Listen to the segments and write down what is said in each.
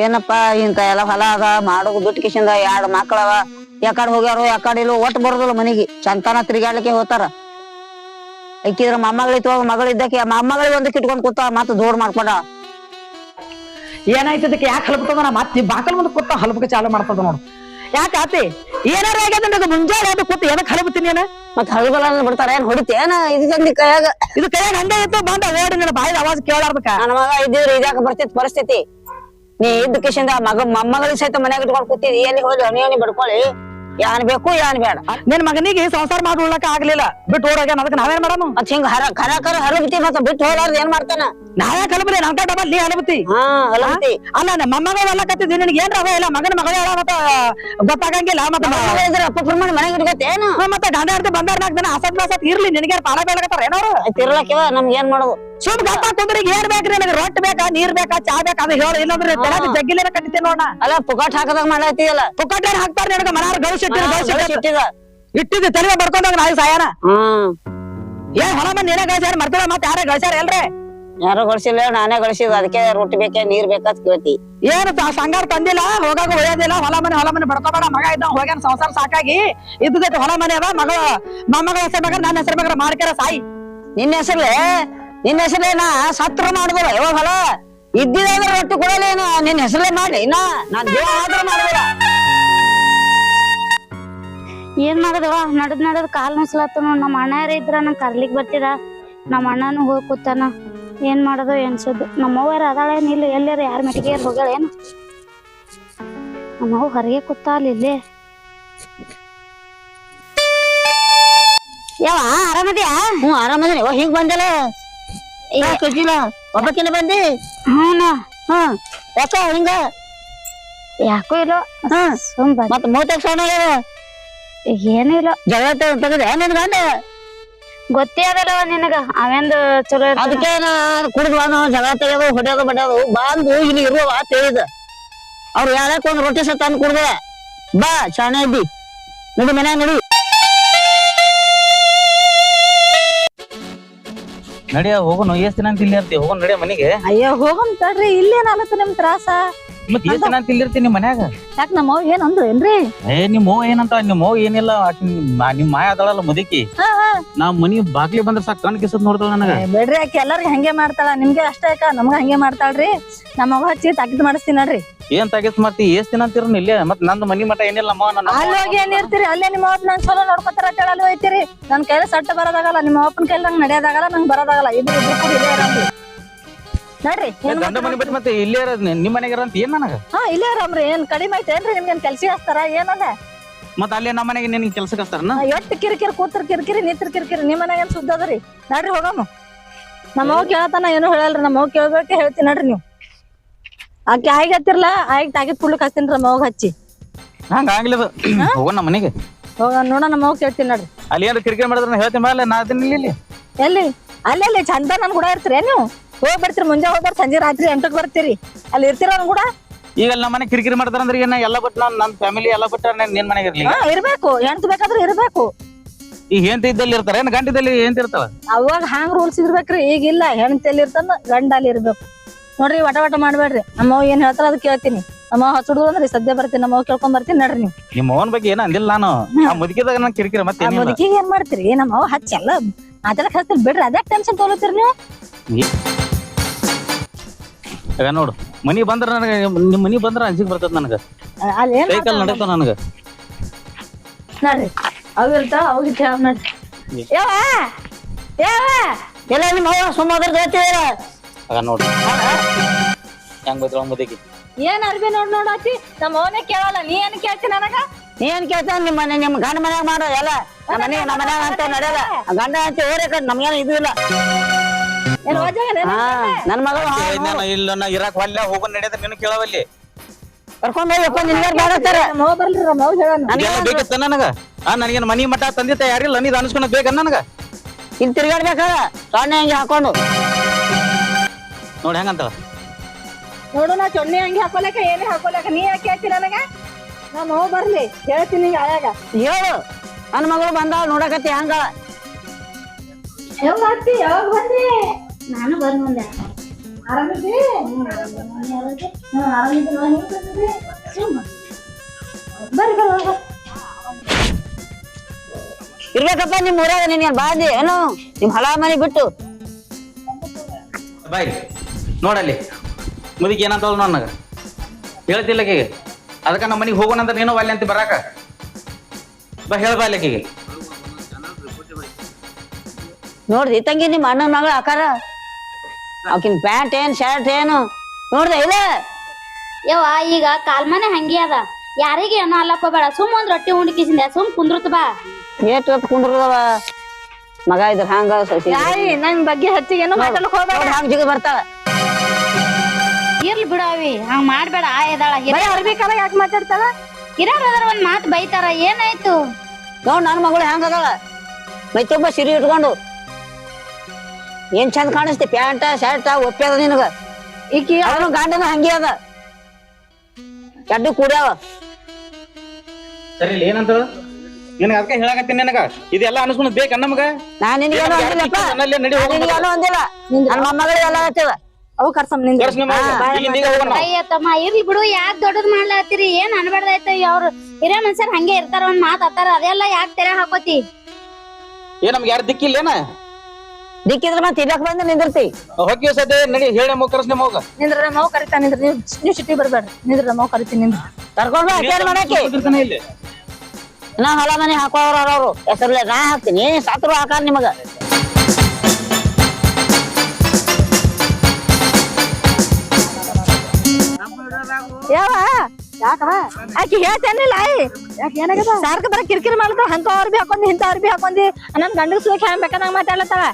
ಏನಪ್ಪ ಇಂತ ಎಲ್ಲ ಹೊಲ ಅದ ಮಾಡೋದು ದುಡ್ಡು ಕಿಶಿಂದ ಎರಡು ಮಕ್ಕಳವ ಯಾಕಡೆ ಹೋಗ್ಯಾರೋ ಯಾಕಡೆ ಇಲ್ಲೋ ಒಟ್ಟು ಬರೋದಿಲ್ಲ ಮನಿಗೆ. ಚಂತನ ತಿರ್ಗಾಡ್ಲಿಕ್ಕೆ ಹೋತಾರ ಇಕ್ಕಿದ್ರ ಮೊಮ್ಮಗಳಿತ್ತು ಮಗಳಿದ್ದಕ್ಕೆ ಮೊಮ್ಮಗಳಿಗೆ ಒಂದಕ್ಕೆ ಇಟ್ಕೊಂಡ್ ಕೂತ ಮತ್ತೆ ದೂರ ಮಾಡ್ಕೊಂಡ ಏನಾಯ್ತು ಯಾಕ ಯಾಕೆ ಹಲ್ಬತ್ತದ ನಾ ಮತ್ತೆ ಬಾಕಲ್ ಮುಂದೆ ಕೂತ ಹಲಪಕ್ಕೆ ಚಾಲು ಮಾಡ್ತದ ನೋಡು. ಯಾಕೆ ಆತಿ? ಏನಾರ ಆಗ್ಯದ ನನಗೆ? ಮುಂಜಾನೆ ಅದು ಕೂತ ಏನಕ್ಕೆ ಹಲಬತ್ತೀನಿ ಏನ ಮತ್ತೆ ಹಳಬಲ ಬಿಡ್ತಾರ ಏನ್ ಹೊಡಿತೇನ ಇದು ತಂದಿ ಕೈಯಾಗ? ಇದು ಕೈಯಾಗ ಹಂಗೆ ಇತ್ತು ಬಂದ ಓಡಿ ನನ್ನ ಬಾಯಿದ ಅವಾಜ್ ಕೇಳಾರ್ಬೇಕ ನನ್ನ ಮಗ ಇದ್ದಿದ್ರೆ ಇದ್ಯಾಕ ಬರ್ತಿತ್ತು ಪರಿಸ್ಥಿತಿ. ನೀ ಇದ್ದ ಕಿಶಿಂದ ಮಗ ಮೊಮ್ಮಗಳಿಗೆ ಸಹಿತ ಮನ್ಯಾಗ ಇಟ್ಕೊಂಡು ಕೂತಿದ್ ಎಲ್ಲಿ ಹೋಗಿ ಅವನಿ ಬಡ್ಕೊಳ್ಳಿ. ಯಾನ್ ಬೇಕು ಯಾನ್ ಬೇಡ. ನಿನ್ ಮಗನಿಗೆ ಸಂಸಾರ ಮಾಡಿ ಉಳ್ಳಕ ಆಗ್ಲಿಲ್ಲ. ಬಿಟ್ಟು ಓಡೋಗ್ಯಾನ ಅದಕ್ಕೆ ನಾವೇನ್ ಮಾಡನು? ಮತ್ ಹಿಂಗ ಹರ ಖರ ಖರ ಹರಬತಿ ಮತ್ತ ಬಿಟ್ಟು ಹೋಗ್ಲಾರ್ದ ಏನ್ ಮಾಡ್ತಾನ? ನಾವೇ ಕಲಬರಿ ನನ್ ಡಬಲ್ ನೀ ಹಲಬತಿ ಅಲ್ಲ ನಮ್ಮ ಮೊಮ್ಮಗಳು ಎಲ್ಲ ಕತ್ತಿದ್ದಿ ನಿನಗೆ ಏನ್ರ ಅವ ಇಲ್ಲ? ಮಗನ ಮಗಳ ಹೇಳ ಮತ್ತ ಗೊತ್ತಾಗಂಗಿಲ್ಲ ಮತ್ತ ಇದ್ರ ಅಪ್ಪ ಪ್ರಮಾಣ ಮನೆಗೆ ಇಟ್ಕೋತೇನು ಮತ್ತೆ ಗಂಡ ಹೆಂಡತಿ ಬಂದಾರ ನಾಲ್ಕು ದಿನ ಅಸತ್ ಮಾಸತ್ ಇರ್ಲಿ ನಿನಗೆ ಪಾಲ ಬೇಡಕತ್ತಾರ ಏನಾರು ತಿರ್ಲಕ್ಕಿವ ನಮ್ಗೆ ಏನ್ ಮಾಡೋದು? ಸುಮ್ ಗಪ್ಪ ಕುಂದ್ರಿ ಏನ್ ಬೇಕ್ರಿ ನನಗೆ? ರೊಟ್ಟಿ ಬೇಕಾ ನೀರ್ ಬೇಕಾ ಚಾ ಬೇಕಾ? ಅದು ಹೇಳ ಇಲ್ಲಂದ್ರೆ ತೆಳಗ ಜಗ್ಗಿಲೇನ ಕಟ್ಟಿತೇನೆ ನೋಡ ಅಲ್ಲ ಪುಕಾಟ್ ಹಾಕದಾಗ ಮಾಡತ್ತೀಯಲ್ಲ ಏನ್ ಹಾಕ್ತಾರ ನಿನಗ? ಮನಾರ ಗೌಶ್ ಇಟ್ಟಿರ ಗೌಶ್ ಇಟ್ಟಿದ ತಲೆ ಬರ್ಕೊಂಡಾಗ ನಾಯಿ ಸಾಯನ. ಏ ಏನ್ ಹೊಲ ಮಂದಿ ಏನೇ ಗಳಿಸ್ಯಾರ ಮರ್ತಾರ ಮತ್ತೆ ಯಾರೇ ಗಳಿಸ್ಯಾರ ಎಲ್ರಿ? ಯಾರು ಗಳಿಸಿಲ್ಲ ನಾನೇ ಗಳಿಸಿದ ಅದಕ್ಕೆ ರೊಟ್ಟಿ ಬೇಕಾ ನೀರ್ ಬೇಕಾ ಕೇಳ್ತಿ. ಏನು ಸಂಗಾರ ತಂದಿಲ್ಲ ಹೋಗಾಗ ಒಯ್ಯೋದಿಲ್ಲ. ಹೊಲ ಮನೆ ಹೊಲ ಮನೆ ಬಡ್ಕೋಬೇಡ. ಮಗ ಇದ್ದ ಹೋಗ್ಯಾನ ಸಂಸಾರ ಸಾಕಾಗಿ. ಇದ್ದದೈತೆ ಹೊಲ ಮನೆ ಅದ ಮಗಳ ಮೊಮ್ಮಗಳ ಹೆಸರು ಮಗ ನನ್ನ ಹೆಸರು ಮಗ ಮಾಡ್ಕ್ಯಾರ ಸಾಯಿ. ನಿನ್ನ ಹೆಸರೇ ನಿನ್ನ ಹೆಸರೇ ನಾ ಸತ್ರ ಮಾಡುದಿಲ್ಲ ಯಾವಾಗ ಹೊಲ? ಇದ್ದಿದ್ರೆ ರೊಟ್ಟಿ ಕೊಡಲೇನು ನಿನ್ನ ಹೆಸರೇ ಮಾಡಿ. ನಾ ನಾನ್ ಜೀವ ಮಾತ್ರ ಏನು ಏನ್ ಮಾಡದವ ನಡದ್ ನಡದ್ ಕಾಲ್ ನುಸ್ಲತ್ತ ನೋಡ್. ನಮ್ಮ ಅಣ್ಣ ಇದ್ರ ನಂಗೆ ಕರ್ಲಿಕ್ ಬರ್ತಿದ. ನಮ್ಮ ಅಣ್ಣನು ಹೋಗಿ ಕೂತಾನ. ಏನ್ ಮಾಡೋದು ಎನ್ಸದ್ದು ನಮ್ಮವ್ವಾರ ಅದಾಳೇನ್ ಇಲ್ಲ ಎಲ್ಲಾರ? ಯಾರ ಮೆಟ್ಟಿಗೆ ಹೋಗ್ಯಾಳ? ಏನು? ನಮ್ಮವ್ವ ಹೊರಗೆ ಕೂತ ಅಲ್ಲಿ ಇಲ್ಲೇ ಯಾವ ಆರಾಮದ್ಯಾ ಹ್ಞೂ ಆರಾಮದಿನಿ ಓ ಹಿಂಗ್ ಬಂದಲ್ಲ ಕಜಿಲ್ಲ ಒಬ್ಬಕಿನ ಬಂದಿ. ಹ್ಞೂ ಹಾ. ಯಾಕ ಹಿಂಗ? ಯಾಕೋ ಇಲ್ಲೋ? ಹ್ಮ್ ಸುಮ್ ಬಂದ್. ಮತ್ತೆ ಮೂವತ್ತೈದು ಸಣ್ಣ ಏನೂ? ಇಲ್ಲ. ಜಗಳ ತೆಗದ ನಿನ್ ಗಂಡ? ಗೊತ್ತೇ ಅದಲ್ಲವ ನಿನಗ. ಅವೆಂದು ಚಲೋ ಅದಕ್ಕೆ ಕುಡಿದು ಬಾನು ಜಗಳ ತೆಗೆದು ಹೊಡೆಯೋದು ಬಡಿಯೋದು ಬಂದು ಇಲ್ಲಿ ಇರುವ ತಿಳಿದ ಅವ್ರು ಯಾರಕ್ಕೆ ಒಂದ್ ರೊಟ್ಟಿ ಸತ್ತ ಕುಡ್ದೆ ಬಾ ಶಾಣೆ ಇದ್ದಿ ನಡಿ ಮನ್ಯಾಗ ನಡಿ. ನಡಿಯ ಹೋಗೋಣ ಎಷ್ಟು ದಿನ ಅಂತ ಇಲ್ಲಿ ಹೋಗೋಣ ನಡಿಯ ಮನೆಗೆ? ಅಯ್ಯೋ ಹೋಗಮ್ ತಡ್ರಿ ಇಲ್ಲೇನ್ ಆಲತ್ತ ನಿಮ್ ತ್ರಾಸ? ಮತ್ ದಿನ ಅಂತ ಇಲ್ಲಿ ಇರ್ತೀನಿ ನಿಮ್ ಮನ್ಯಾಗ? ಯಾಕ ನಮ್ಮ ಅವ್ವ ಏನ್ ಅಂದ್ರು ಏನ್ರಿ? ಏ ನಿಮ್ ಅವ್ವ ಏನಂತ ನಿಮ್ ಅವ್ವ ಏನಿಲ್ಲ ಆಕಿ ನಿಮ್ ನಿಮ್ ಮಾಯ ಅದಳಲ್ಲ ಮುದುಕಿ. ಹಾ, ಹಾ. ನಾ ಮನಿ ಬಾಗ್ಲಿ ಬಂದ್ರ ಸಾಕ್ ಕಣ್ ಕಿಸದ್ ನೋಡ್ತಾಳ ನನಗ. ಬೇಡ್ರಿ ಬಿಡ್ರಿ ಆಕಿ ಎಲ್ಲಾರ್ಗ ಹಂಗೆ ಮಾಡ್ತಾಳ. ನಿಮ್ಗೆ ಅಷ್ಟೇ ಅಕ್ಕ ನಮ್ಗ ಹಂಗೆ ಮಾಡ್ತಾಳ್ರಿ. ನಮ್ಮ ಅವ್ವ ಹಚ್ಚಿ ತಾಕಿದ್ ಮಾಡಿಸ್ತೀನಿ ನೋಡ್ರಿ. ಏನ್ ತಾಗಿಸ್ ಮಾಡ್ತಿ? ಎಷ್ಟ್ ದಿನ ಅಂತಿರ ಇಲ್ಲೇ? ಮತ್ ನಂದ್ ಮನಿ ಮಠ ಏನಿಲ್ಲ ಅಮ್ಮ ನನ್ನ ಅಲ್ಲಿ ಹೋಗಿ ಏನ್ ಇರ್ತೀರಿ? ಅಲ್ಲೇ ನಿಮ್ಮ ಅವ್ವ ನನ್ ಚಲೋ ನೋಡ್ಕೊತಾರ ಅಂತ ಹೇಳಿ ಅಲ್ಲಿ ಹೋಯ್ತೀರಿ. ನನ್ ಕೈಲಿ ಸಟ್ಟ ಬರೋದಾಗಲ್ಲ ನಿಮ್ಮ ಅಪ್ಪನ ಕೈಲಿ ನಂಗೆ ನಡೆಯೋದಾಗಲ್ಲ ನಂಗೆ ಬರೋದಾಗಲ್ಲ. ಇದು ಇಬ್ರು ಕೂಡಿ ಇಲ್ಲೇ ಇರೋಮ್ರಿ ನೋಡ್ರಿ ಏನ್ ಗಂಡ ಮನಿ ಬಿಟ್ಟು ಮತ್ತೆ ಇಲ್ಲೇ ಇರೋದ್ ನೀ- ನಿಮ್ ಮನೆಗೆ ಅಂತ ಏನ್ ನನಗ? ಹಾ ಇಲ್ಲೇ ಇರೋಮ್ರಿ ಏನ್ ಕಡಿಮೆ ಐತೇನ್ರಿ ನಿಮ್ಗೇನ್ ಕೆಲ್ಸ ಹಚ್ತಾರ ಏನದ ಮತ್ತೆ ಅಲ್ಲೇ ನಮ್ಮ ಮನೆಗೆ ನಿನ್ ಕೆಲ್ಸಕ್ಕೆ ಹಚ್ತಾರನ ಎಷ್ಟ್ ಕಿರಿಕಿರಿ ಕೂತ್ರ ಕಿರಿಕಿರಿ ನಿತ್ರ ಕಿರಿಕಿರಿ ನಿಮ್ಮ ಮನ್ಯಾಗ ಏನ್ ಸುದ್ದ ಅದರಿ ನೋಡ್ರಿ ಹೋಗಮ್ಮ ನಮ್ಮ ಅವ್ವ ಕೇಳತಾನ ಏನು ಹೇಳಲ್ರಿ ನಮ್ಮ ಅವ್ವ ಕೇಳ್ಬೇಕೆ ಹೇಳ್ತೀನಿ ನೋಡ್ರಿ ನೀವು. ಆಕೆ ಆಯ್ಗೆ ಹತ್ತಿರ್ಲ ಆಯ್ಗೆ ತಾಗಿದ್ ಕುಡ್ಲಿಕ್ ಹಚ್ತೀನಿ ನಮ್ಮ ಅವ್ಗ ಹಚ್ಚಿ. ಹಂಗ ಆಗ್ಲಿದು ಹೋಗೋಣ ನಮ್ಮ ಮನೆಗೆ. ಹೋಗ ನೋಡ ನಮ್ಮ ಅವ್ವ ಕೇಳ್ತೀನಿ ನೋಡ್ರಿ. ಅಲ್ಲಿ ಏನಾರ ಕಿರಿಕಿರಿ ಮಾಡಿದ್ರೆ ಹೇಳ್ತೀನಿ ಮೇಲೆ ನಾ ಅದನ್ನ ಇಲ್ಲಿ ಎಲ್ಲಿ? ಅಲ್ಲೆಲ್ಲಿ ಚಂದ ನನ್ ಕೂಡ ಇರ್ತೀರಿ ನೀವು ಹೋಗಿ ಬರ್ತೀರಿ ಮುಂಜಾನೆ ಹೋಗ್ಬಾರ ಸಂಜೆ ರಾತ್ರಿ ಎಂಟಕ್ಕೆ ಬರ್ತೀರಿ. ಅಲ್ಲಿ ಇರ್ತೀರ ಕೂಡ? ಈಗ ಅಲ್ಲಿ ನಮ್ಮ ಮನೆ ಕಿರಿಕಿರಿ ಮಾಡ್ತಾರ ಅಂದ್ರೆ ಏನ ಎಲ್ಲ ಬಿಟ್ಟು ನಾನು ನನ್ನ ಫ್ಯಾಮಿಲಿ ಎಲ್ಲ ಬಟ್ ನಾನು ಮನೆಗೆ ಇರ್ಲಿ ಹಾ ಇರ್ಬೇಕು. ಹೆಣ್ತು ಬೇಕಾದ್ರೂ ಇರ್ಬೇಕು. ಈಗ ಹೆಂತ ಇದ್ದಲ್ಲಿ ಇರ್ತಾರ? ಏನ್ ಗಂಡ ಹೆಂತ ಇರ್ತಾವ? ಅವಾಗ ಹ್ಯಾಂಗ್ ರೂಲ್ಸ್ ಇರ್ಬೇಕ್ರಿ? ಈಗ ಇಲ್ಲ. ಹೆಣ್ತಿ ಎಲ್ಲಿ ಇರ್ತಾನ? ಗಂಡ ಅಲ್ಲಿ ಇರ್ಬೇಕು. ನೋಡ್ರಿ ವಟ ವಟ ಮಾಡ್ಬೇಡ್ರಿ. ನಮ್ಮ ಅವ್ವ ಏನ್ ಹೇಳ್ತಾರ ಅದ್ ಕೇಳ್ತೀನಿ. ನಮ್ಮ ಹಚ್ಚುಡ್ದು ಅಂದ್ರೆ ಸದ್ಯ ಬರ್ತೀನಿ. ನಮ್ಮ ಅವ್ವ ಕೇಳ್ಕೊಂಡ್ ಬರ್ತೀನಿ. ನಡ್ರಿ ನೀವು. ನಿಮ್ಮ ಅವನ ಬಗ್ಗೆ ಏನ ಅಂದಿಲ್ಲ ನಾನು. ಆ ಮುದುಕಿದಾಗ ನಾನು ಕಿರಿಕಿರಿ ಮತ್ತೆ ಆ ಮುದುಕಿಗೆ ಏನ್ ಮಾಡ್ತೀರಿ? ನಮ್ಮ ಹಚ್ಚಲ್ಲ ಮಾತಾಡಕ್ ಹಚ್ತೀರಿ. ಬಿಡ್ರಿ ಅದೇ ಟೆನ್ಷನ್ ತೊಗೊಳತ್ತೀರಿ ನೀವು? ಈಗ ನೋಡು ಮನಿ ಬಂದ್ರ ನನಗೆ ನಿಮ್ ಮನಿ ಬಂದ್ರ ಅಂಜಿಕ್ ಬರ್ತದ ನನಗ. ಅಲ್ಲಿ ಏನ್ ಸೈಕಲ್ ನಡಕ ನನಗ. ನೋಡ್ರಿ ಅವ್ ಇರ್ತಾವ ಅವಾಗ ಕೇಳ ನೋಡ್ರಿ ಯಾವ ಯಾವ ಎಲ್ಲ ನಿಮ್ಮ ಅವ್ವ ಸುಮ್ಮದ್ರ ಇರ. ಆಗ ನೋಡು ಹೆಂಗ್ ಬೈದ್ರ ಮುದುಕಿ ಏನ್ ಅರ್ಬಿ ನೋಡ್ ನೋಡಾತಿ ನಮ್ಮ ಅವನೇ ಕೇಳಲ್ಲ ನೀ ಏನ್ ಕೇಳ್ತಿ ನನಗ? ನೀ ಏನ್ ಕೇಳ್ತಾನ ನಿಮ್ಮ ಮನೆ ನಿಮ್ಮ ಗಂಡ ಮನ್ಯಾಗ ಮಾಡೋ ಎಲ್ಲ. ನಮ್ಮ ಮನೆ ನಮ್ಮ ಮನ್ಯಾಗ ಅಂತ ನಡೆಯಲ್ಲ. ಗಂಡ ಅಂತ ಕಣ್ ನಮ್ಗೇನು ಇದು ಇಲ್ಲ. ನನ್ ಮಗಳು ಇಲ್ಲ ನಾ ಇರಾಕ್ ಒಲ್ಲೆ ಹೋಗೋ ನಡೆಯದ ನೀನು ಕೇಳವಲ್ಲಿ. ಕರ್ಕೊಂಡ್ ಹೋಗಿ ಅಪ್ಪ ನಿನ್ಗೆ ಬೇಡತ್ತಾರ ನಮ್ಮ ಅವ್ವ ಬರ್ಲಿ ನಮ್ಮ ಅವ್ವ ಹೇಳೋಣ ಇದೆಲ್ಲ ಬೇಕಿತ್ತ ನನಗ? ಆ ನನಗೇನು ಮನಿ ಮಠ ತಂದಿತ್ತ ಯಾರಿಲ್ಲ ನೀದ್ ಅನ್ಸ್ಕೊಂಡ್ ಬೇಕ ನನಗ? ಇಲ್ಲಿ ತಿರ್ಗಾಡ್ಬೇಕ? ಸೊನ್ನೆ ಹಂಗೆ ಹಾಕೊಂಡು. ನೋಡಿ ಹೆಂಗಂತ ನೋಡು ನಾ ಚೊಣ್ಣೆ ಹಂಗೆ ಹಾಕೊಲಕ ಏನೇ ಹಾಕೊಲಕ ನೀ ಯಾಕೆ ಹೇಳ್ತಿ ನನಗ? ನಮ್ಮ ಅವ್ವ ಬರ್ಲಿ ಹೇಳ್ತೀನಿ ನಿಂಗೆ ಆಯಾಗ. ಹೇಳು ನನ್ನ ಮಗಳು ಬಂದಾಳ ನೋಡಕತ್ತಿ ಹಂಗ. ಯಾವಾಗ ಆಗ್ತಿ ಯಾವಾಗ ಬಂದಿ ನಾನು ಬಂದ್ ಮುಂದೆ ಆರಾಮಿದ್ದಿ? ಬರ್ರಿ ಬರ್ರಿ ಇರ್ಬೇಕಪ್ಪ ನಿಮ್ ಊರಾಗ ನಿನ್ಗೆ ಬಾದಿ? ಏನು? ನಿಮ್ ಹಳ ಮನೆ ಬಿಟ್ಟು. ಬಾಯ್ ನೋಡಲ್ಲಿ. ಮುದುಕಿ ಏನಂತ ನನಗ. ಹೇಳ್ತಿಲ್ಲ ಆಕಿಗೆ. ಅದಕ್ಕ ನಮ್ಮ ಮನೆಗೆ ಹೋಗೋಣ ಅಂತ ನೀನು ಅಲ್ಲಿ ಅಂತ ಬರಾಕ. ಬಾ ಹೇಳ್ಬಾ ಬಾ ನೋಡ್ರಿ ತಂಗಿ ನಿಮ್ಮ ಅಣ್ಣನ ಮಗಳ ಆಕಾರ. ಆಕಿನ್ ಪ್ಯಾಂಟ್ ಏನ್ ಶರ್ಟ್ ಏನು? ನೋಡ್ದೆ ಇಲ್ಲ? ಯವ್ವ ಈಗ ಕಾಲ್ಮನೆ ಹಂಗೆ ಅದ. ಯಾರಿಗೆ ಏನೋ ಅಲ್ಲಪ್ಪ ಬೇಡ. ಸುಮ್ ಒಂದ್ ರೊಟ್ಟಿ ಉಂಡ್ಕಿಸಿಂದ. ಸುಮ್ ಕುಂದ್ರತ್ ಬಾ. ಏಟ್ ಹೊತ್ತು ಕುಂದ್ರದವ? ಮಗ ಇದ್ರ ಹಂಗ ಸಸಿ ನನ್ ಬಗ್ಗೆ ಹೆಚ್ಚಿಗೆ ಏನೋ ಮಾತಾಡಕ್ ಹೋಗ್ಬೇಡ. ಹಂಗ ಜಿಗ ಬರ್ತಾಳ. ಇರ್ಲಿ ಬಿಡಾವಿ ಹಂಗ ಮಾಡ್ಬೇಡ. ಆ ಎದಾಳ ಬರೀ ಅರ್ಬಿ ಕಾಲ ಯಾಕೆ ಮಾತಾಡ್ತಾಳ? ಹಿರಿಯರ್ ಅದ್ರ ಒಂದ್ ಮಾತು ಬೈತಾರ. ಏನಾಯ್ತು? ನೋಡ್ ನನ್ನ ಮಗಳು ಹೆಂಗದಾಳ ಅದಾಳ? ಮೈತೊಬ್ಬ ಸಿರಿ ಇಟ್ಕೊಂಡು ಏನ್ ಚಂದ ಕಾಣಿಸ್ತಿ? ಪ್ಯಾಂಟ ಶರ್ಟ್ ಒಪ್ಪ್ಯದ ನಿನಗ? ಈಕಿ ಅವನು ಗಾಂಡನ ಹಂಗೆ ಅದ. ಕಡ್ಡು ಕೂಡ್ಯಾವ. ಸರಿ ಏನಂತ ನಿನಗ ಅದಕ್ಕೆ ಹೇಳಕತ್ತೀನಿ ನಿನಗ? ಇದೆಲ್ಲ ಅನಿಸ್ಕೊಂಡು ಬೇಕ ನಮಗ? ನಾ ನಿನಗೇನು ಅಂದಿಲ್ಲಪ್ಪ. ನನ್ನಲ್ಲಿ ನಡಿ ನಾನ್ ಹೋಗೋಣ. ನಿನಗೇನು ಅಂದಿಲ್ಲ. ನನ್ನ ಮೊಮ್ಮಗಳಿಗೆ ಎಲ್ಲ ಆಗ್ತದ ಅವು ಕರ್ಸಮ್ನಿಂದ ಕರ್ಸ್ ನಮ್ಮ ಅಯ್ಯ ತಮ್ಮ ಇರ್ಲಿ ಬಿಡು ಯಾಕ ದೊಡ್ಡದ್ ಮಾಡ್ಲಾತ್ತೀರಿ? ಏನ್ ಅನ್ಬಾರ್ದಾಯ್ತು? ಅವ್ರು ಹಿರಿಯ ಮನುಷ್ಯರ್ ಹಂಗೆ ಇರ್ತಾರ ಒಂದ್ ಮಾತಾಡ್ತಾರ ಅದೆಲ್ಲ ಯಾಕ್ ತೆರೆ ಹಾಕೋತಿ? ಏ ನಮ್ಗೆ ಯಾರು ದಿಕ್ಕಿಲ್ಲೇನ? ದಿಕ್ಕಿದ್ರೆ ಮತ್ತೆ ಇಲ್ಲಕ್ ಬಂದ ನಿಂದಿರ್ತಿ. ಹೋಗಿ ಸದ್ಯ ನಡಿ ಹೇಳಿ ನಮ್ಮ ಕರ್ಸ್ ನಿಮ್ಮ ಹೋಗ ನಿಂದ್ರ ನಮ್ಮ ಅವ್ ಕರಿತಾ ನಿಂದ್ರ ನೀವು ನೀವು ಸಿಟಿ ಬರ್ಬೇಡ್ರಿ. ನಿಂದ್ರ ನಮ್ಮ ಅವ್ ಕರಿತೀನಿ ನಿಂದ್ರ. ಕರ್ಕೊಂಡು ಹಾಕ್ಯಾರ ಮಾಡಕ್ಕೆ? ಇಲ್ಲಿ. ನಾ ಹೊಲ ಮನೆ ಹಾಕೋವ್ರ ಅವ್ರು ಹೆಸರ್ಲೆ ನಾ ಹಾಕ್ತೀನಿ. ಸಾತ್ರು ಹಾಕಾರ ನಿಮಗ. ಯಾವ? ಆಕಿ ಹೇಳ್ತೇನಿಲ್ಲ ಯಾಕೆ ಏನಾಗದ ಸಾರ್ಕ ಬರ ಕಿರಿಕಿರಿ ಮಾಡ್ತಾವ ಅಂತ ಅವ್ರ ಬಿ ಹಾಕೊಂಡಿ ಇಂತ ಅವ್ರ ಬಿ ಹಾಕೊಂಡಿ. ನನ್ ಗಂಡಗ ಸುಖ ಹ್ಯಾಂಗ್ ಬೇಕಾದಂಗ ಮಾತಾಡ್ಲತ್ತಾಳ.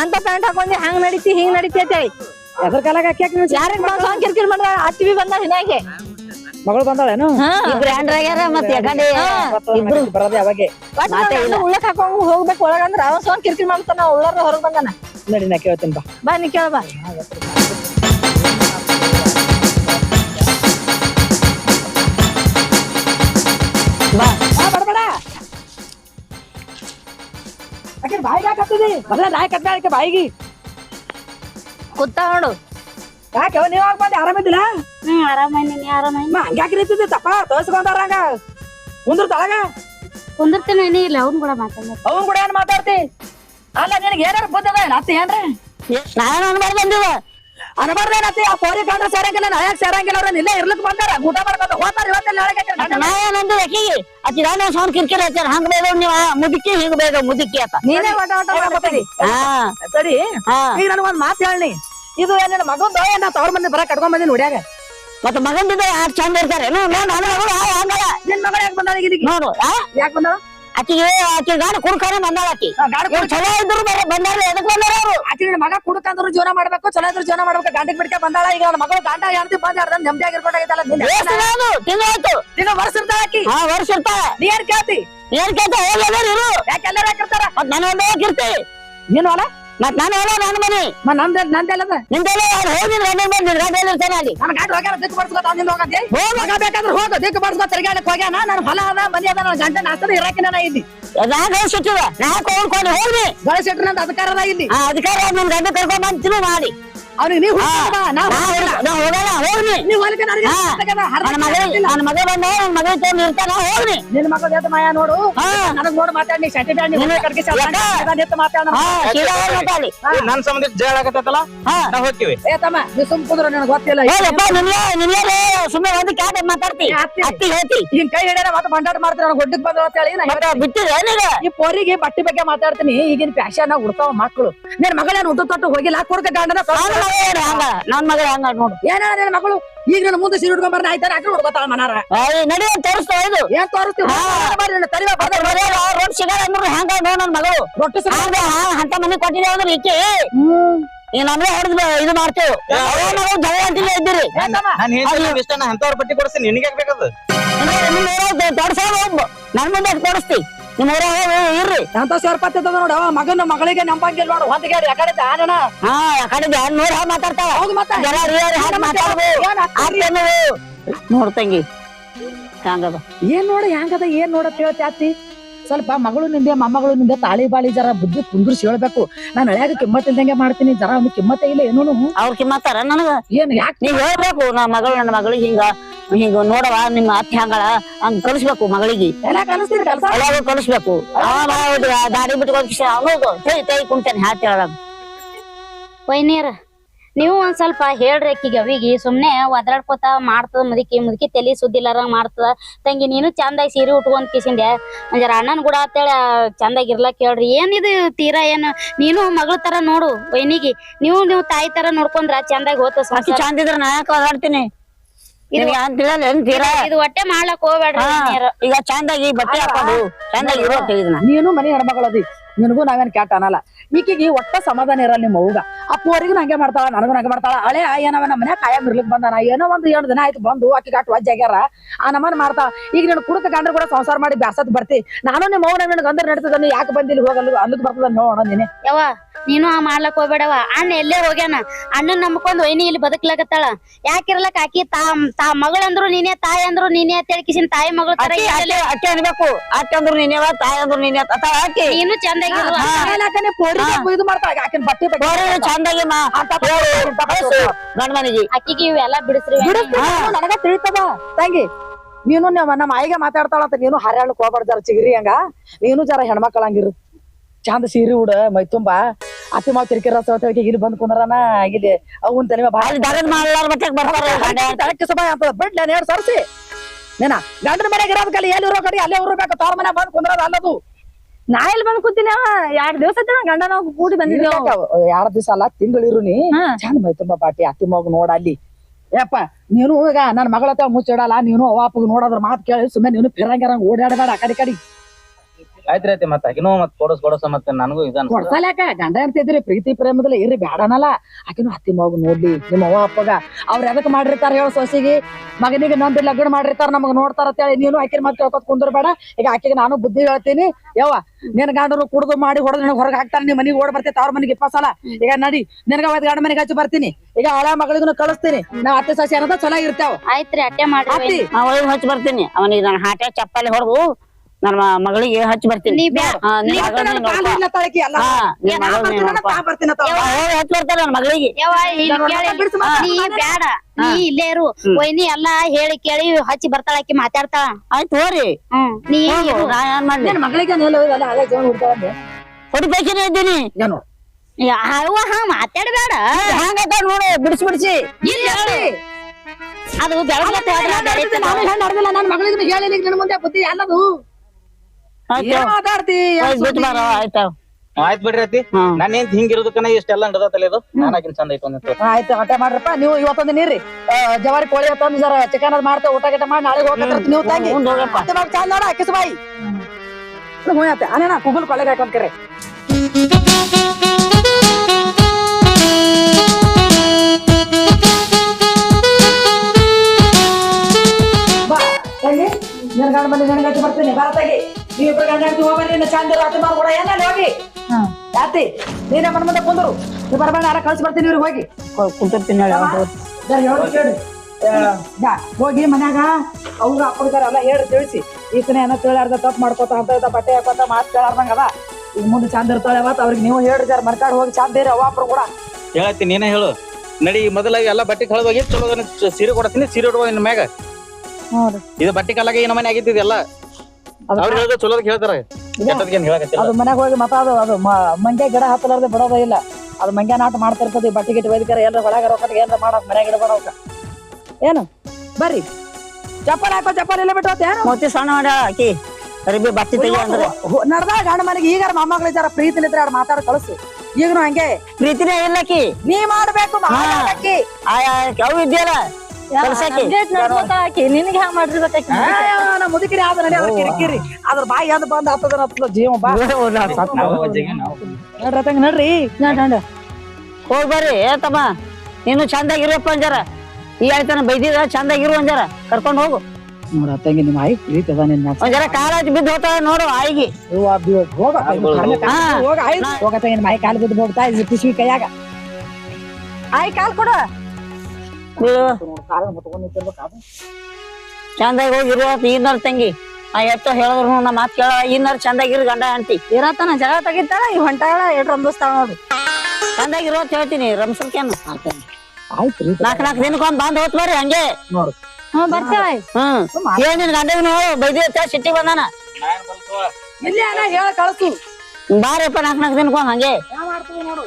ಅಂತ ಪ್ಯಾಂಟ್ ಹಾಕೊಂಡಿ ಹಂಗ್ ನಡೀತಿ ಹಿಂಗ್ ನಡೀತಿ ಅಂತ ಎದ್ರ ಕಾಲಾಗ ಯಾರಿಗ್ ಬಂದ್ ಕಿರ್ಕಿರ್ ಮಾಡಿದ ಅತ್ತಿ ಬಿ ಬಂದ ಹಿನಾಗೆ ಮಗಳು ಬಂದಾಳೇನು? ಹಾ. ಇಬ್ರು ಮತ್ತೆ ಯಾಕಂದ್ರೆ ಇಬ್ರು ಬರೋದೇ ಅವಾಗೆ. ಒಟ್ ಮಾತೇ ನನ್ ಇಲ್ಲ. ಗಂಡ ಉಳ್ಳಕ್ ಹಾಕೊಂಡ್ ಹೋಗ್ಬೇಕು ಒಳಗಂದ್ರ ಅವ ಸೋನ್ ಕಿರ್ಕಿರ್ ಮಾಡ್ತಾನ ಉಳ್ಳಾರ ಹೊರಗ್ ಬಂದಾನ. ನಡಿ ನಾ ಕೇಳ್ತೀನಿ ಬಾ. ಬಾ ನೀ ಕೇಳ ಬಾ. ಬಾ. ಬಾಯಿಗೆ ಹಾಕತ್ತಿದಿ ಮೊದಲ ನಾಯಿ ಕದ್ದಾಳ ಆಕೆ ಬಾಯಿಗೆ ಕೂತ ನೋಡು ಯಾಕೆ ಅವ ನೀವ್ ಬಂದೆ ಆರಾಮಿದ್ದಿಲ್ಲ ಹ್ಮ್ ಆರಾಮೈನಿ ಆರಾಮೈನಿ ಹಂಗ್ಯಾಕೆ ನಿಂತಿದ್ದಿ ತಪ್ಪ ತೋರ್ಸ್ಕೊಂಡಾರ ಹಂಗ ಕುಂದ್ರ ತಳಗ ಕುಂದಿರ್ತೀನಿ ನೀ ಇಲ್ಲ ಅವ್ನ್ ಕೂಡ ಮಾತಾಡ ಅವನ್ ಕೂಡ ಏನ್ ಮಾತಾಡ್ತಿ ಅಲ್ಲ ನಿನಗೆ ಏನಾರ ಬುದ್ಧದ ಅತ್ತಿ ಏನ್ರಿ ನಾನು ಅನ್ಬಾರ್ದು ಬಂದಿವ ಅನಬಾರ್ದೇನತ್ತಿ ಆ ಪೋರಿ ಕಂಡ್ರೆ ಸೇರಂಗಿಲ್ಲ ನಾ ಯಾಕೆ ಸೇರಂಗಿಲ್ಲ ಅವ್ರನ್ನ ಇಲ್ಲೇ ಇರ್ಲಿಕ್ ಬಂದಾರ. ಊಟ ಮಾಡ್ಕೊಂಡು ಹೋಗ್ತಾರ ಇವತ್ತೆ ನಾಳೆ ನಾ ಏನಂದ್ರೆ ಅಕ್ಕಿಗೆ ಅಕ್ಕಿ ನಾನು ಸೌಂಡ್ ಕಿರ್ಕಿರಿ ಹಚ್ಚಾರ ಹಂಗ ಬೇಗ ನೀವ ಮುದುಕಿ ಹಿಂಗ ಬೇಗ ಮುದುಕಿ ಅಂತ. ನೀನೇ ಒಟ ಹಾ. ಸರಿ. ಈಗ ನನಗೆ ಒಂದ್ ಮಾತು ಹೇಳಿ ಇದು ಏನೇನು ಮಗಂದು ಏನ ತವ್ರ ಮಂದಿ ಬರ ಕಟ್ಕೊಂಡ್ ಬಂದಿ ನೋಡ್ಯಾಗ. ಮತ್ತೆ ಮಗನ್ ಬಿದ್ದ ಯಾರು ಚಂದ ಇರ್ತಾರೆ. ನೋಡು ನನ್ನ ಮಗಳು ಹಂಗಲ್ಲ ನಿನ್ ಮಗ ಯಾಕೆ ಬಂದಾಳ ಇದಕ್ಕೆ ನೋಡು ಯಾಕೆ ಬಂದಾಳ? ಆಕಿಗೆ ಆಕಿ ಗಾಡಿ ಕುಡ್ಕಾನೆ ಬಂದಾಳ ಆಕಿ. ಚಲೋ ಇದ್ರು ಬಂದಾರ ಎದಕ್ ಬಂದಾರ ಅವ್ರು? ಆಕಿ ನಿನ್ ಮಗ ಕುಡ್ಕಂದ್ರು ಜೀವನ ಮಾಡ್ಬೇಕು ಚಲೋ ಇದ್ರು ಜೀವನ ಮಾಡ್ಬೇಕು ಗಂಟೆಗೆ ಬಿಡ್ಕೆ ಬಂದಾಳ. ಈಗ ನನ್ನ ಮಗಳು ಗಾಂಡ ಹೆಂಡತಿ ಬಂದ ಅರ್ಧ ನೆಮ್ಮದಿ ಅದು? ತಿಂಗಳಾಯ್ತು ತಿಂಗಳ ವರ್ಷ ಇರ್ತಾಳ ಆಕಿ. ಹಾ ವರ್ಷ ಇರ್ತಾಳ. ನೀ ಏನ್ ಕೇಳ್ತಿ? ಏನ್ ಕೇಳ್ತಾ? ಹೋಗ್ಯಾರ ಇರು. ಯಾಕೆ ಎಲ್ಲಾರ ಹಾಕಿರ್ತಾರ ಮತ್ ನಾನು ಒಂದೇ ಹಾಕಿರ್ತಿ ನೀನು ಅಲ್ಲ? ಮತ್ ನಾನು ಹೊಲ ನನ್ನ ಮನೆ. ಮ ನಂದ ನಂದೆಲ್ಲದ ನಿಂದೆಲ್ಲ ಯಾರು ಹೋಗಿ ನನ್ನ ಮನೆ ಇರ್ತಾನೆ ಅಲ್ಲಿ ನನ್ನ ಗಾಡಿ ಹೋಗ್ಯಾರ ದಿಕ್ಕು ಬಡ್ಸ್ಕೊತ ಅವ್ನಿಂದ ಹೋಗಂತಿ? ಮಗ ಬೇಕಾದ್ರೆ ಹೋಗ ದಿಕ್ಕ ಬರ್ಸ್ಕೊ ತಿರ್ಗಾಡಕ್ ಹೋಗ್ಯಾನ ನನ್ನ ಹೊಲ ಅದ ಮನಿ ಅದ ನನ್ನ ಗಂಟೆ ನಾಸ್ತದ ಇರಾಕಿ ನಾನು ಇಲ್ಲಿ. ನಾಗ ಸಿಟ್ಟಿದ ನಾ ಕೊಂಡ್ಕೊಂಡು ಹೋಗ್ರಿ ಗಳಿಸಿಟ್ರೆ ನಂದು ಅಧಿಕಾರ ಅದ ಇಲ್ಲಿ. ಆ ಅಧಿಕಾರ ನನ್ ಗಂಡ ಕರ್ಕೊಂಡ್ ಬಂದು ಮಾಡಿ. ಅವ್ನಿಗೆ ನೀವು ಹಾ. ನಾ ನಾ ಹೋಗಲ್ಲ ನಾ ಹೋಗಲ್ಲ ಹೋಗ್ರಿ. ನೀವು ಹೊಲಕ್ಕೆ ನನಗೆ ಹಾ. ಸಾಕಾಗ್ಯದ. ಹರ್ದ ನನ್ನ ಮಗ ಹಾಕಿಲ್ಲ. ನನ್ನ ಮಗ ಬಂದ ನನ್ನ ಮಗ ತಗೊಂಡು ಇರ್ತಾನ ಹೋಗ್ರಿ. ನಿನ್ನ ಮಕ್ಕಳು ಎದ್ದು ಮಾಯ ನೋಡು. ಹಾ. ನನಗ್ ನೋಡು ಮಾತಾಡಿ ನೀ ಬ್ಯಾಡ್ ನಿನ್ನ- ಕಡ್ಗೆ ಯಾಕ? ಎತ್ತು ಮಾತಾಡ ಹಾ ಸೀದಾ ಹೋಗ್ಲಿ ನನ್ ಸಂಬಂಧ ಆಗತ್ತಲ್ಲ? ಹೋಗ್ತೀವಿ. ಏ ತಮ್ಮ ಸುಮ್ ಕುಂದ್ರು ನನಗೆ ಗೊತ್ತಿಲ್ಲ. ಹೇಳಪ್ಪ ನಿನ್ನ ನಿನ್ನೆ ಸುಮ್ಮನೆ ಒಂದು ಕ್ಯಾಟ್ ಮಾತಾಡ್ತಿ. ಅತ್ತಿ. ಹೇಳ್ತಿ ಹಿಂಗ್ ಕೈ ಮತ್ತೆ ಮಾಡ್ತಾರೆ ನನಗೆ ಅಂತ ಹೇಳಿ ನಾ ಮತ್ತೆ ಬಿಟ್ಟಿದೆ ನೀ ಈ ಪೋರಿಗೆ ಬಟ್ಟೆ ಬಗ್ಗೆ ಮಾತಾಡ್ತೀನಿ ಈಗಿನ ಫ್ಯಾಷನ್ ಉಡ್ತಾವ ಮಕ್ಕಳು ನಿನ್ ಮಗಳೇನು ಉದ್ದು ತೊಟ್ಟು ಹೋಗಿಲ್ಲ ಕುಡ್ಕ ಗಂಡನ ನನ್ನ ಏನು ಹಂಗ? ಹಂಗ ನೋಡು. ಏನಾರ ನಿನ್ನ ಮಗಳು? ಈಗ ನನ್ನ ಮುಂದೆ ಸೀರೆ ಉಡ್ಕೊಂಡ್ ಬರ್ನ ಆಯ್ತಾರ ಆಕಡೆ ಹುಡ್ಕೋತಾಳ ಮನಾರ? ಅಯ್ಯ ನಡಿ ತೋರಿಸ್ತಾ ಇದು ಏನ್ ತೋರಿಸ್ತೀವಿ? ರೋಡ್ ಸಿಗಲ್ಲ ಅಂದ್ರೆ ಹೆಂಗ ನೋ ನನ್ ಮಗಳು. ರೊಟ್ಟಿ ಸಿಗ ಹಂಗ ಅಂತ ಮನೆ ಕೊಟ್ಟಿದೆ ಅಂದ್ರೆ ಈಕಿ. ಈಗ ನಮ್ಗೆ ಹೊಡೆದ್ ಇದು ಮಾಡ್ತೇವೆ. ಅವ್ರ. ನಾವು ಜಗಳ ಅಂತಿಲ್ಲ ಇದ್ದೀರಿ. ನಾನು ಎಂತವ್ರ ಪಟ್ಟಿ ಕೊಡಿಸ್ತೀನಿ ನಿನಗೆ ಬೇಕದು ತೋರ್ಸಾಗ ನನ್ ಮುಂದೆ ತೋರಿಸ್ತಿ ನಿಮ್ಮ ಇರ್ರಿ. ಎಂತ ಸೇರ್ಪತ್ತೆ ನೋಡ. ಮಗನ ಮಗಳಿಗೆ ನಂಬಂಗಿಲ್ಲ ನೋಡು. ಹೊಂದಿಗೆ ಯಾಕಡೆ ಆನನ ಹಾ ಆ ಕಡೆ ನೂರ್ ಹಾಗೆ ಮಾತಾಡ್ತಾವ ಹೌದು ಮತ್ತೆ. ಜನ ರಿಯರ್ ಹಾಗೆ ಆಗ್ತದೆ? ನೋಡ್ ತಂಗಿ. ಹಂಗದ ಏನ್ ನೋಡ ಹೆಂಗದ ಏನ್ ನೋಡತ್ ಹೇಳ್ತಿ ಅತ್ತಿ ಸ್ವಲ್ಪ ಮಗಳು ನಿಂದೆ ಮೊಮ್ಮಗಳು ನಿಂದೆ ತಾಳಿ ಬಾಳಿ ಜರ ಬುದ್ಧಿ ಕುಂದ್ರಿಸಿ ಹೇಳ್ಬೇಕು. ನಾನು ಹಳೆಯಾಗ ಕಿಮ್ಮತ್ ಇಲ್ದಂಗೆ ಮಾಡ್ತೀನಿ. ಜರ ಒಂದು ಕಿಮ್ಮತ್ತೆ ಇಲ್ಲ ಏನೂ ಅವ್ರ ಕಿಮ್ಮತ್ತಾರ ನನಗ? ಏನ್ ಯಾಕೆ? ನೀವ್ ಹೇಳ್ಬೇಕು ನಾ ಮಗಳು ನನ್ನ ಮಗಳಿಗೆ ಹಿಂಗ. ಹಿಂಗ ನೋಡವ ನಿಮ್ಮ ಅತ್ತೆ ಹಂಗಳ ಹಂಗ ಕಲಿಸ್ಬೇಕು ಮಗಳಿಗೆ. ಎಲ್ಲಾರು ಕಲಿಸ್ಬೇಕು ಅವ ಹೌದು ದಾಡಿ ಬಿಟ್ಕೊಂಡು ಅವನು ತೈ ತೈ ಕುಂತಾನೆ ಹಾಕಿ ಹೇಳಾಗ ವೈನಿಯರ ನೀವು ಒಂದ್ ಸ್ವಲ್ಪ ಹೇಳ್ರಿ ಅಕ್ಕಿಗೆ ಅವಿಗೆ ಸುಮ್ನೆ ಒದರಾಡ್ಕೋತ ಮಾಡ್ತದ ಮುದುಕಿ ಮುದುಕಿ ತಲಿ ಸುದ್ದಿಲ್ಲಾರ ಮಾಡ್ತದ ತಂಗಿ ನೀನು ಚಂದಾಗಿ ಸೀರೆ ಉಟ್ಕೊಂಡ್ ಕಿಸಿಂದೆ. ಅಂದ್ರ ಅಣ್ಣನ್ ಕೂಡ ಅಂತೇಳಿ ಚಂದಾಗಿ ಇರ್ಲಕ್ ಹೇಳ್ರಿ. ಏನಿದು ತೀರಾ ಏನು? ನೀನು ಮಗಳ ತರ ನೋಡು ವೈನಿಗೆ. ನೀವು ನೀವು ತಾಯಿ ತರ ನೋಡ್ಕೊಂಡ್ರ ಚಂದಾಗಿ ಹೋತ ಸ್ವಾಮಿ ಚಂದ ಇದ್ರ ನಾ ಯಾಕೆ ನಿನಗೆ ಅಂತ ತೀರಾ ಇದು ಹೊಟ್ಟೆ ಮಾಡ್ಲಕ್ ಹೋಗ್ಬೇಡ್ರಿ ಹಾ, ಈಗ ಚಂದಾಗಿ ಬಟ್ಟೆ ಹಾಕೋದು ಚಂದಾಗಿ ಇರೋ ತೆಗಿದ್ನ ನೀನು ಮನೆ ಹೆಣ್ಮಗಳದಿ ನಿನಗೂ ನಾವೇನ್ ಕ್ಯಾಟ್ ಅನ್ನಲ್ಲ. ಈಕಿಗೆ ಒಟ್ಟ ಸಮಾಧಾನ ಇರಲ್ಲ ನಿಮ್ಮ ಅವ್ಗ. ಅಪ್ಪವರಿಗೂ ನಂಗೆ ಮಾಡ್ತಾಳ ನನಗೂ ನಂಗೆ ಮಾಡ್ತಾಳ. ಹಳೆ ಏನವ ನಮ್ಮ ಮನ್ಯಾಗ ಕಾಯಂ ಇರ್ಲಿಕ್ ಬಂದಾನ. ಏನೋ ಒಂದು ಎರಡು ದಿನ ಆಯ್ತು ಬಂದು ಆಕಿ ಕಾಟ್ ವಜ್ಜ ಆಗ್ಯಾರ. ಆ ನಮ್ಮನ್ ಮಾಡ್ತಾಳ. ಈಗ ನೀನು ಕುಡುಕ ಕಂಡ್ರೆ ಕೂಡ ಸಂಸಾರ ಮಾಡಿ ಬ್ಯಾಸತ್ ಬರ್ತಿ. ನಾನು ನಿಮ್ಮ ಅವ್ನ ನಿನಗೆ ಗಂದ್ರ ನಡೀತದ ಯಾಕೆ ಬಂದಿಲ್ಲ ಹೋಗಲ್ಲ ಅಲ್ಲಿಗೆ ಬರ್ತದ ನೋಡೋಣ ನೀನೆ. ಯವ್ವ ನೀನು ಆ ಮಾಡ್ಲಕ್ ಹೋಗ್ಬೇಡವ. ಅಣ್ಣ ಎಲ್ಲೇ ಹೋಗ್ಯಾನ? ಅಣ್ಣನ್ ನಂಬ್ಕೊಂಡ್ ವೈನಿ ಇಲ್ಲಿ ಬದುಕ್ಲಾಕತ್ತಾಳ. ಯಾಕಿರ್ಲಕ್ ಆಕಿ ತಾ ತಾ ಮಗಳಂದ್ರು ನೀನೇ ತಾಯಿ ಅಂದ್ರು ನೀನೇ ಕಿಸಿನ ತಾಯಿ ಮಗಳ ತರ ಅಕ್ಕಿ ಇರ್ಲಿಲ್ಲ. ಅಕ್ಕಿ ಅನ್ಬೇಕು. ಅಕ್ಕಿ ಅಂದ್ರು ನೀನೇವ ತಾಯಿ ಅಂದ್ರು ನೀನೇ ಅತ್ತ ಅಕ್ಕಿ ನೀನು ಚಂದಾಗಿರು ಯಾಕಂದ್ರೆ ಪೋರಿ ಇದು ಮಾಡ್ತಾಳ. ಆಕಿನ ಬಟ್ಟೆ ಬಗ್ಗೆ ನೋಡ್ರಿ ಚಂದಾಗಿ ಮಾ ಗಂಡ ಮನೆಗೆ. ಅಕ್ಕಿಗೆ ಇವೆಲ್ಲ ಬಿಡಿಸ್ರಿ ನನಗ ತಿಳಿತದ. ತಂಗಿ ನೀನು ನಮ್ಮ ಆಯಿಗೆ ಮಾತಾಡ್ತಾಳ ಅಂತ ನೀನು ಹರ್ಯಾಳಕ್ ಹೋಗ್ಬಾರ್ದು ಜರ ಚಿಗರಿ ಹಂಗ. ನೀನು ಜರ ಹೆಣ್ಮಕ್ಳಂಗಿರು ಚಂದ ಸೀರಿ ಉಡ ಮೈ ತುಂಬಾ. ಅತ್ತಿ ಮಾವ್ ತಿರ್ಕಿರ ಸೋತಕ್ಕೆ ಇಲ್ಲಿ ಬಂದ್ ಕುಂದ್ರನ ಇಲ್ಲಿ ಅವನ್ ತಲೆ ತಳಕ್ಕೆ ಸುಬ ಅಂತ ಬಿಡ್ ನಾನು ಎರಡು ಸರ್ಸಿ. ನೇನ ಗಂಡನ ಮನೆಗೆ ಇರೋದ್ ಕಲಿ ಎಲ್ಲಿ ಇರೋ ಕಡೆ ಅಲ್ಲೇ ಇರ್ಬೇಕು ತವ್ರ ಮನೆ ಬಂದ್ ಕುಂದ್ರದ ಅಲ್ಲದು. ನಾ ಎಲ್ಲಿ ಬಂದ್ ಕೂತೀನಿ ಅವ? ಎರಡ್ ದಿವಸ ಗಂಡ ನಾವು ಕೂಡಿ ಬಂದಿದ್ದೇವೆ ಎರಡ್ ದಿವಸ ಅಲ್ಲ ತಿಂಗಳಿರು ನೀ. ಚಂದ ಮೈ ತುಂಬಾ ಪಾಟಿ ಅತ್ತಿ ಮಗ ನೋಡ ಅಲ್ಲಿ. ಯಪ್ಪ ನೀನು ಈಗ ನನ್ನ ಮಗಳ ಮುಚ್ಚಿಡಲ್ಲ ನೀನು ಅವಾಪಗ್ ನೋಡೋದ್ರ ಮಾತು ಕೇಳಿ ಸುಮ್ಮನೆ ನೀನು ಫಿರಂಗಿರಂಗ್ ಓಡಾಡಬೇಡ ಆ ಕಡೆ ಕಡೆ. ಆಯ್ತ್ರಿ ಆಯ್ತಿ ಮತ್ತೆ ಆಕಿನೂ ಮತ್ತೆ ಕೊಡಸ್ ಕೊಡಸ ಮತ್ತೆ ನನಗೂ ಇದನ್ ಕೊಡ್ಸಲ್ಯಾಕ ಗಂಡ ಇರ್ತಿದ್ರಿ ಪ್ರೀತಿ ಪ್ರೇಮದಲ್ಲಿ ಇರ್ರಿ ಬೇಡನಲ್ಲ ಆಕಿನೂ ಅತ್ತಿ ಮಗು ನೋಡ್ಲಿ ನಿಮ್ಮ ಅವ್ವ ಅಪ್ಪಗ. ಅವ್ರ ಎದಕ್ ಮಾಡಿರ್ತಾರ ಹೇಳ ಸೊಸಿಗೆ? ಮಗನಿಗೆ ನಂಬಿ ಲಗ್ನ ಮಾಡಿರ್ತಾರ ನಮಗ್ ನೋಡ್ತಾರ ಅಂತೇಳಿ ನೀನು ಆಕಿನ ಮಾತು ಕೇಳ್ಕೊತ ಕುಂದ್ರಬೇಡ. ಈಗ ಆಕಿಗೆ ನಾನು ಬುದ್ಧಿ ಹೇಳ್ತೀನಿ. ಯವ್ವ ನಿನ್ ಗಂಡನು ಕುಡ್ದು ಮಾಡಿ ಹೊಡೆದ್ ನನಗೆ ಹೊರಗೆ ಹಾಕ್ತಾರ ನಿಮ್ಮ ಮನಿಗೆ ಓಡ್ ಬರ್ತೈತೆ ಅವ್ರ ಮನೆಗೆ ಇಪ್ಪತ್ತು ಸಲ. ಈಗ ನಡಿ ನಿನಗ ಅವತ್ ಗಂಡ ಮನೆಗೆ ಹಚ್ಚಿ ಬರ್ತೀನಿ. ಈಗ ಹಳೆ ಮಗಳಿಗೂ ಕಳಿಸ್ತೀನಿ. ನಾ ಅತ್ತೆ ಸಸಿ ಅನ್ನೋದ ಚೆನ್ನಾಗಿರ್ತಾವ ಇರ್ತಾವ. ಆಯ್ತ್ರಿ ಅಟ್ಟೆ ಮಾಡಿ ಅತ್ತಿ. ಹಚ್ಚಿ ಬರ್ತೀನಿ. ಅವನಿಗೆ ನಾನು ಹಾಟೆ ಚಪ್ಪಲಿ ಹೊಡೆದು ನನ್ನ ಮಗಳಿಗೆ ಹಚ್ಚಿ ಬರ್ತೀನಿ. ನನ್ನ ನಿನ್ ನನ್ನ ಮಗಳಿಗೆ. ನೀ ಇಲ್ಲೇ ಇರು. ವೈನಿ ಎಲ್ಲಾ ಹೇಳಿ ಕೇಳಿ ಹಚ್ಚಿ ಬರ್ತಾಳ ಆಕಿ ಮಾತಾಡ್ತಾಳ. ಆಯ್ತು ಹೋರಿ. ನೀ ಏನ್ ಮಗಳಿಗೆ. ಹೊಡಿಬೇಕೇನೆ ಇದ್ದೀನಿ. ಏನು? ಯಾ, ಅವ್ವ ಹಾ ಮಾತಾಡ್ಬೇಡ. ಹ್ಯಾಂಗೈತ ನೋಡು ಬಿಡಿಸಿ ಬಿಡಿಸಿ. ಅದು ಬೆಳಗ್ಗೆ ನಾನು. ನನ್ನ ಮಗಳಿಗೆ ಹೇಳಿ ಈಗ ನಿನ್ ಮುಂದೆ ಬುದ್ಧಿ ಎಲ್ಲದು. ಏನ್ ಮಾತಾಡ್ತಿ ಸುದ್ದಿ? ಆಯ್ತು. ಬಿಡ್ರಿ ಅತ್ತಿ. ಹ್ಮ್ ನಾನು ಏನ್ ಹಿಂಗಿರೋದಕ್ಕನ ಇಷ್ಟೆಲ್ಲ ನಡದತ್ತಲ್ಲ ಇದು? ನಾನು ಆಕಿನ ಚಂದ ಐತೆ ಒಂದ್ ಆಯ್ತು ಹೊಟ್ಟೆ ಮಾಡ್ರಪ್ಪ. ನೀವು ಇವತ್ತೊಂದು ನೀರಿ ಆ, ಜವಾರಿ ಕೋಳಿ ತಂದು ಜರ ಚಿಕನ್ ಅದ್ ಮಾಡ್ತೇವೆ ಊಟ ಗಿಟ ಮಾಡಿ ನಾಳೆ ಹೋಗ್ಬೇಕಂತ ನೀವು ತಂಗಿ. ಹೋಗಪ್ಪ. ಮತ್ತೆ ಮಾಡಿ ಚಾಲ್ ನೋಡ ಕಿಸ್ ಬಾಯಿ. ಹ್ಞೂ ಆಯ್ತು ಅಣ್ಣ ಕುಗುಲ್ ಕೊಳ್ಳೆಗೆ ಹಾಕೊಂಡ್ಕರಿ ಬಾ ತಂಗಿ. ನಿನ್ ಗಂಡ ಬಂದು ನಿನಗೆ ಬರ್ತೀನಿ ಬಾ ತಂಗಿ ನೀವು ಗಂಡ ಹೆಂಡ್ತಿ ಹೋಗ್ಬರ್ರಿ ಇನ್ನು ಚಂದ ಇರೋ ಅತ್ತೆ ಕೂಡ ಏನಲ್ಲಿ ಹೋಗಿ. ಯಾತಿ ನೀನೇ ಮನ ಮುಂದೆ ಕುಂದರು. ನೀವು ಬರಬೇಡ ಯಾರ ಕಳ್ಸಿ ಬರ್ತೀನಿ ಇವ್ರಿಗೆ ಹೋಗಿ. ಕುಂತಿರ್ತೀನಿ ಹೇಳಿ. ಆ, ಹೋಗಿ ಮನ್ಯಾಗ ಅವ್ಗ ಅಪ್ಪಗಿದಾರ ಅಲ್ಲ ಹೇಳಿ ತಿಳಿಸಿ. ಈತನ ಏನೋ ತಿಳಾರ್ದ ತಪ್ಪು ಮಾಡ್ಕೋತ ಅಂತ ಬಟ್ಟೆ ಹಾಕೋತ ಮಾತು ಕೇಳಾರ್ದಂಗ ಅದ. ಈಗ ಮುಂದೆ ಚಂದ ಇರ್ತಾಳೆ ಅವತ್ತು ಅವ್ರಿಗೆ ನೀವು ಹೇಳಿದಾರೆ ಜರ ಮರ್ಕಾಡ್ ಹೋಗಿ ಚಂದ ಇರಿ ಅವ ಅಪ್ಪರು ಕೂಡ. ಹೇಳತ್ತೀನಿ ನೀನೇ ಹೇಳು. ನಡಿ ಮೊದಲಾಗಿ ಎಲ್ಲ ಬಟ್ಟೆ ಕಳೆದ ಹೋಗಿ ಚಲೋ ಸೀರೆ ಕೊಡ್ತೀನಿ ಸೀರೆ ಉಡುವ ಇನ್ ಮ್ಯಾಗ. ಇದು ಬಟ್ಟೆ ಕಾಲಾಗ ಏನ ಮನೆ ಆಗಿದ್ದಿದೆಲ್ಲ ಅವ್ರು ಹೇಳಿದ್ರೆ ಚಲೋದಕ್ಕೆ ಹೇಳ್ತಾರ. ಕೆಟ್ಟದಕ್ಕೇನ್ ಹೇಳಕತ್ತಿಲ್ಲ ಅದು ಮನ್ಯಾಗ ಹೋಗಿ ಮತ್ತ ಅದು ಅದು ಮ- ಮಂಗ್ಯ ಗಿಡ ಹತ್ತಲಾರ್ದೆ ಬಿಡೋದೇ ಇಲ್ಲ. ಅದು ಮಂಗ್ಯ ನಾಟ ಮಾಡ್ತಿರ್ತದೆ ಬಟ್ಟೆ ಗಿಟ್ಟು ವೈದ್ಯಕರ ಎಲ್ಲ ಹೊಳಗ ರೊಕ್ಕ ಏನ್ರ ಮಾಡಕ್ ಮನ್ಯಾಗ ಇಡಬೇಡ ಏನು? ಬರ್ರಿ. ಚಪ್ಪಲ್ ಹಾಕೋ ಚಪ್ಪಲ್ ಇಲ್ಲ ಬಿಟ್ಟು ಏನು? ಮೂತಿ ಸಣ್ಣ ಮಾಡ್ಯಾಳ ಆಕಿ. ಅರಿಬಿ ಬಟ್ಟೆ ತೆಗಿ ಅಂದ್ರೆ. ನಡ್ದ ಗಂಡ ಮನೆಗೆ ಈಗ ಮೊಮ್ಮಗಳು ಇದ್ದಾರ ಪ್ರೀತಿ ಇದ್ರೆ ಅವ್ರು ಮಾತಾಡ ಕಳಿಸು. ಈಗನು ಹಂಗೆ. ಪ್ರೀತಿನೇ ಇಲ್ಲಕಿ ನೀ ಮಾಡ್ಬೇಕು ಮಾತಾಡಕ್ಕಿ. ಅವು ಇದೆಯಲ್ಲ ನಿನಗೆ ಹ್ಯಾಂಗ ಮಾಡಿರ್ಬೇಕಾಕಿ ಆ, ನಮ್ಮ ಮುದುಕಿರಿ ಆದ ನಡಿ ಅದ್ರ ಕಿರಿಕಿರಿ. ಅದ್ರ ಬಾಯಿ ಅಂದ್ ಬಂದ್ ಹತ್ತದ ಹತ್ತದ ಜೀವ ಬಾ. ನಡ್ರಿ ಹೋಗ್ ಬರ್ರಿ ಏ ತಮ್ಮ. ನೀನು ಚಂದಾಗಿರಪ್ಪ ಅಂಜಾರ. ಈ ಆಯ್ತಾನ ಬೈದಿದ ಚಂದಾಗಿರು ಅಂಜಾರ. ಕರ್ಕೊಂಡು ಹೋಗು. ನೋಡ ತಂಗಿ ನಿಮ್ಮ ಆಯಿ ಪ್ರೀತಿ ಅದ ನಿನ್ನ ಒಂಜರ ಕಾಲ ಬಿದ್ದು ಹೋಗ್ತಾವ ನೋಡು ಆಯಿಗೆ. ಹೋಗ ಹಾ. ಹೋಗ. ಆಯ್ತು. ಹೋಗ ತಂಗಿ ನಿಮ್ಮ ಆಯಿ ಕಾಲು ಬಿದ್ದು ಹೋಗ್ತಾ ಇದ್ ಪಿಶ್ವಿ ಕೈಯಾಗ. ಆಯ್ ಕಾಲ್ ಕೊಡು. ಬೀಳು ಕಾಲ ಮುಟ್ಕೊಂಡ್ ನಿಂತಿರ್ಬೇಕಾದ್ರೆ ಚಂದಾಗಿ ಹೋಗಿ ಇರುವ ಈನರ್ ತಂಗಿ. ಆ ಎಷ್ಟೋ ಹೇಳಿದ್ರು ನಮ್ಮ ಮಾತು ಕೇಳ ಇನ್ನರ್ ಚಂದಾಗಿರು ಗಂಡ ಅಂತಿ ಇರತ್ತನ ಜಗಳ ತೆಗಿತಾಳ ಈ ಹೊಂಟಾಳ ಎಷ್ಟ್ ರಂಬಿಸ್ತಾಳ ನೋಡ್ರಿ ಚಂದಾಗಿರೋ ಅಂತ ಹೇಳ್ತೀನಿ ರಮ್ಸಲ್ಕೇನು ನಾಲ್ಕು ನಾಲ್ಕ್ ನಾಲ್ಕು ದಿನಕ್ಕೊಮ್ಮೆ ಬಂದ್ ಹೋತ್ ಬರ್ರಿ ಹಂಗೆ. ನೋಡು. ಹ್ಮ್ ಬರ್ತೇವ. ಹ್ಮ್. ಏನ್ ನಿನ್ ಗಂಡಗ್ ನೋಡು ಬೈದಿ ಅತ್ತ ಸಿಟ್ಟಿ ಬಂದಾನ. ಇಲ್ಲಿ ಅಣ್ಣ ಹೇಳ ಕಳ್ಸು ಬಾರಪ್ಪ ನಾಲ್ಕು ನಾಲ್ಕು ದಿನಕ್ಕೊಮ್ಮೆ ಹಂಗೆ. ಮಾಡ್ತೀವಿ ನೋಡು.